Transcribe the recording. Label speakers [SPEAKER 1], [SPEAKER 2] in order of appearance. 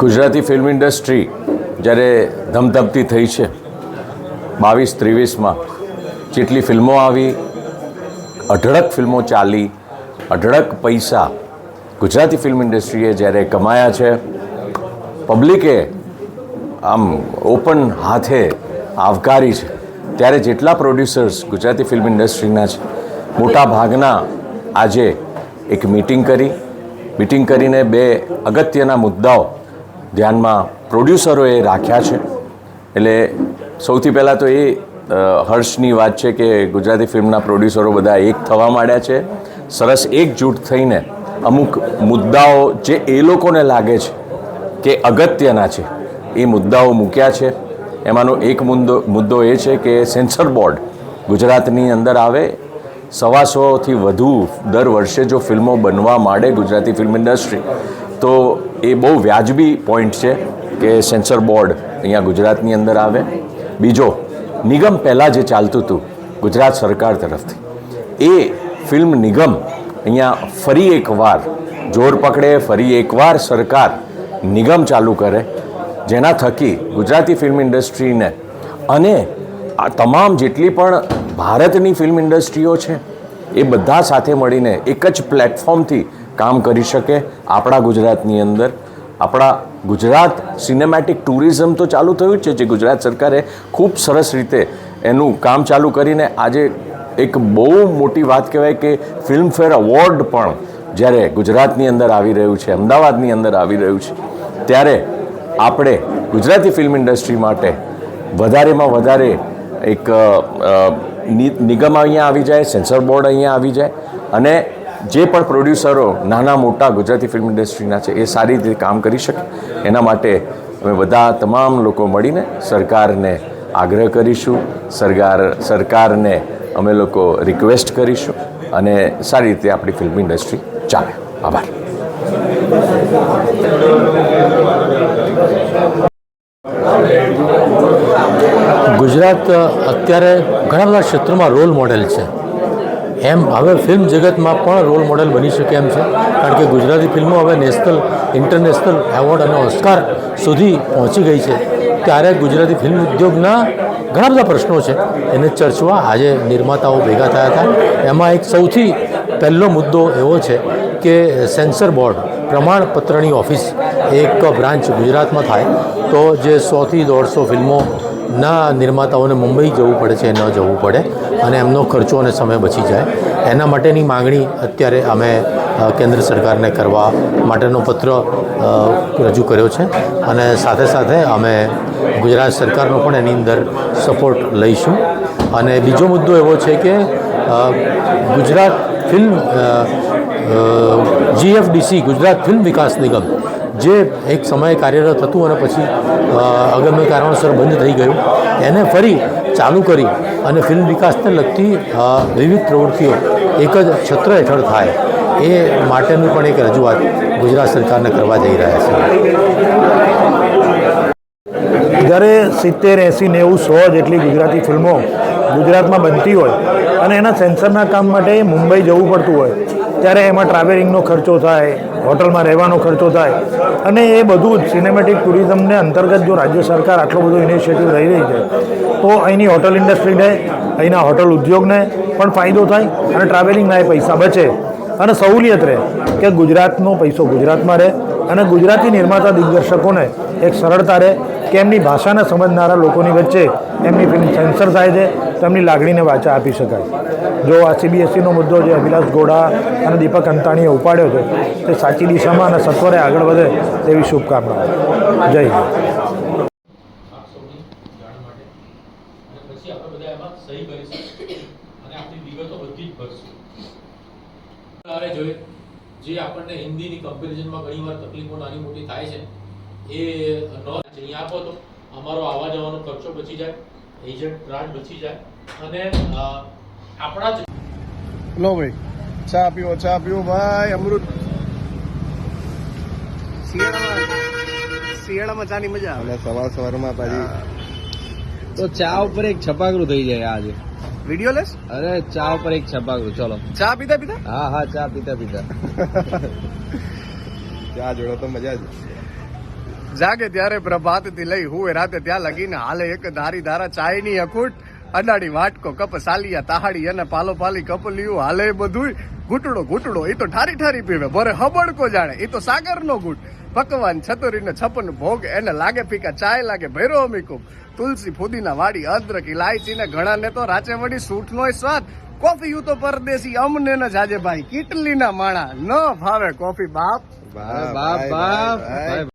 [SPEAKER 1] Gujarati film industry જ્યારે ધમધમતી થઈ છે, બાવીસ ત્રેવીસમાં જેટલી ફિલ્મો આવી, અઢળક ફિલ્મો ચાલી, અઢળક પૈસા ગુજરાતી ફિલ્મ ઇન્ડસ્ટ્રીએ જ્યારે કમાયા છે પબ્લિકે આમ ઓપન હાથે આવકારી છે, ત્યારે જેટલા પ્રોડ્યુસર્સ ગુજરાતી ફિલ્મ ઇન્ડસ્ટ્રીના છે, મોટા ભાગના આજે એક મીટિંગ કરી મીટિંગ કરીને બે અગત્યના મુદ્દાઓ ધ્યાનમાં પ્રોડ્યુસરોએ રાખ્યા છે. એટલે સૌથી પહેલાં તો એ હર્ષની વાત છે કે ગુજરાતી ફિલ્મના પ્રોડ્યુસરો બધા એક થવા માંડ્યા છે. સરસ એકજૂટ થઈને અમુક મુદ્દાઓ જે એ લોકોને લાગે છે કે અગત્યના છે, એ મુદ્દાઓ મૂક્યા છે. એમાંનો એક મુદ્દો મુદ્દો એ છે કે સેન્સર બોર્ડ ગુજરાતની અંદર આવે. સવાસોથી વધુ દર વર્ષે જો ફિલ્મો બનવા માંડે ગુજરાતી ફિલ્મ ઇન્ડસ્ટ્રી, તો એ બહુ વ્યાજબી પોઈન્ટ છે કે સેન્સર બોર્ડ અહીંયા ગુજરાતની અંદર આવે. બીજો, નિગમ પહેલાં જે ચાલતું હતું ગુજરાત સરકાર તરફથી, એ ફિલ્મ નિગમ અહીંયા ફરી એકવાર, જોર પકડે, ફરી એકવાર સરકાર નિગમ ચાલુ કરે, જેના થકી ગુજરાતી ફિલ્મ ઇન્ડસ્ટ્રીને અને આ તમામ જેટલી પણ ભારતની ફિલ્મ ઇન્ડસ્ટ્રીઓ છે, એ બધા સાથે મળીને એક જ પ્લેટફોર્મથી કામ કરી શકે આપણા ગુજરાતની અંદર. આપણા ગુજરાત સિનેમેટિક ટુરિઝમ તો ચાલુ થયું છે, જે ગુજરાત સરકારે ખૂબ સરસ રીતે એનું કામ ચાલુ કરીને આજે એક બહુ મોટી વાત કહેવાય કે ફિલ્મફેર એવોર્ડ પણ જ્યારે ગુજરાતની અંદર આવી રહ્યું છે, અમદાવાદની અંદર આવી રહ્યું છે, ત્યારે આપણે ગુજરાતી ફિલ્મ ઇન્ડસ્ટ્રી માટે વધારેમાં વધારે એક નિગમ અહીંયા આવી જાય સેન્સર બોર્ડ અહીંયા આવી જાય અને જે પણ પ્રોડ્યુસરો નાના મોટા ગુજરાતી ફિલ્મ ઇન્ડસ્ટ્રીના છે, એ સારી રીતે કામ કરી શકે. એના માટે અમે બધા તમામ લોકો મળીને સરકારને આગ્રહ કરીશું, સરકાર, સરકારને અમે લોકો રિક્વેસ્ટ કરીશું અને સારી રીતે આપણી ફિલ્મ ઇન્ડસ્ટ્રી ચાલે. આભાર.
[SPEAKER 2] ગુજરાત અત્યારે ઘણા બધા ક્ષેત્રોમાં રોલ મોડેલ છે. એમ હવે ફિલ્મ જગતમાં પણ રોલ મોડેલ બની શકે એમ છે. કારણ કે ગુજરાતી ફિલ્મો હવે નેશનલ, ઇન્ટરનેશનલ એવોર્ડ અને ઓસ્કાર સુધી પહોંચી ગઈ છે. ત્યારે ગુજરાતી ફિલ્મ ઉદ્યોગના ઘણા બધા પ્રશ્નો છે. એને ચર્ચવા આજે નિર્માતાઓ ભેગા થયા હતા. એમાં એક સૌથી પહેલો મુદ્દો એવો છે કે સેન્સર બોર્ડ, પ્રમાણપત્રની ઓફિસ, એક બ્રાન્ચ ગુજરાતમાં થાય તો જે સોથી દોઢસો ફિલ્મો ના નિર્માતાઓને મુંબઈ જવું પડે છે, ન જવું પડે અને એમનો ખર્ચો અને સમય બચી જાય. એના માટેની માંગણી અત્યારે અમે કેન્દ્ર સરકારને કરવા માટેનો પત્ર રજૂ કર્યો છે અને સાથે સાથે અમે ગુજરાત સરકારનો પણ એની અંદર સપોર્ટ લઈશું. અને બીજો મુદ્દો એવો છે કે Gujarat film GFDC, Gujarat film વિકાસ નિગમ જે એક સમયે કાર્યરત હતું અને પછી અગમ્ય કારણોસર બંધ થઈ ગયું. એને ફરી ચાલુ કરી અને ફિલ્મ વિકાસને લગતી વિવિધ પ્રવૃત્તિઓ એક જ છત્ર હેઠળ થાય એ માટેની પણ એક રજૂઆત ગુજરાત સરકારને કરવા જઈ રહ્યા છે.
[SPEAKER 3] જ્યારે સિત્તેર, એંસી, નેવું, સો જેટલી ગુજરાતી ફિલ્મો ગુજરાતમાં બનતી હોય અને એના સેન્સરના કામ માટે મુંબઈ જવું પડતું હોય ત્યારે એમાં ટ્રાવેલિંગનો ખર્ચો થાય, હોટલમાં રહેવાનો ખર્ચો થાય. અને એ બધું જ સિનેમેટિક ટુરિઝમને અંતર્ગત જો રાજ્ય સરકાર આટલો બધો ઇનિશિયેટિવ લઈ રહી છે, તો અહીંની હોટલ ઇન્ડસ્ટ્રીને અહીંના હોટલ ઉદ્યોગને પણ ફાયદો થાય અને ટ્રાવેલિંગના એ પૈસા બચે. અને સહુલિયત રહે કે ગુજરાતનો પૈસો ગુજરાતમાં રહે અને ગુજરાતી નિર્માતા દિગ્દર્શકોને એક સરળતા રહે કે એમની ભાષાને સમજનારા લોકોની વચ્ચે એમની ફિલ્મ સેન્સર થાય છે તો એમની લાગણીને વાચા આપી શકાય. જો આ સીબીએસસીનો મુદ્દો જે અભિલાષ ગોડા અને દીપક અંતાણીએ ઉપાડ્યો છે, તે સાચી દિશામાં અને સત્વરે આગળ વધે તેવી શુભકામનાઓ. જય હિન્દ.
[SPEAKER 4] જે આપણને હિન્દીની કમ્પેરિઝનમાં ઘણીવાર તકલીફો નાની મોટી થાય છે એ નો અહીંયા આપો તો અમારો આવવા જવાનો ખર્ચો બચી જાય એજન્ટ ગ્રાન્ટ બચી જાય અને આપણા જ
[SPEAKER 5] લો ભાઈ ચા પીવો ચા પીવો ભાઈ અમૃત.
[SPEAKER 6] શિયાળામાં શિયાળામાં ચાની મજા આવે.
[SPEAKER 5] સવાર સવારમાં પાછી
[SPEAKER 6] તો ચા ઉપર એક છપાકરું થઈ જાય આજે.
[SPEAKER 5] વીડિયો લેસ
[SPEAKER 6] અરે ચા ઉપર એક છપાકરું ચલો.
[SPEAKER 5] ચા પીતા પીતા?
[SPEAKER 6] હા હા ચા પીતા પીતા.
[SPEAKER 5] ચા જોડો તો મજા જ. જાગે ત્યારે પ્રભાતથી લઈ હુએ રાતે ત્યાં લગીને હાલે એક ધારી ધારા ચાયની અખૂટ અડાડી વાટકો કપ સાલિયા તાહાડી અને પાલો પાલી કપલિયું હાલે બધું ઘૂંટડો ઘૂંટડો એ તો ઠારી ઠારી પીવે. ભરે હબડકો જાણે એ તો સાગરનો ઘૂંટ. પકવાન છતરીને છપન ભોગ એને લાગે ફીકા ચાય લાગે ભૈરો અમીકું તુલસી ફુદીના વાડી અદરક ઇલાયચી ને ઘણા ને તો રાચે વળી સૂઠ નો સ્વાદ. કોફી યુ તો પરદેશી અમને ન જાજે ભાઈ. કેટલી ના માણા ન ભાવે કોફી બાપ.
[SPEAKER 6] બાપ બાપ.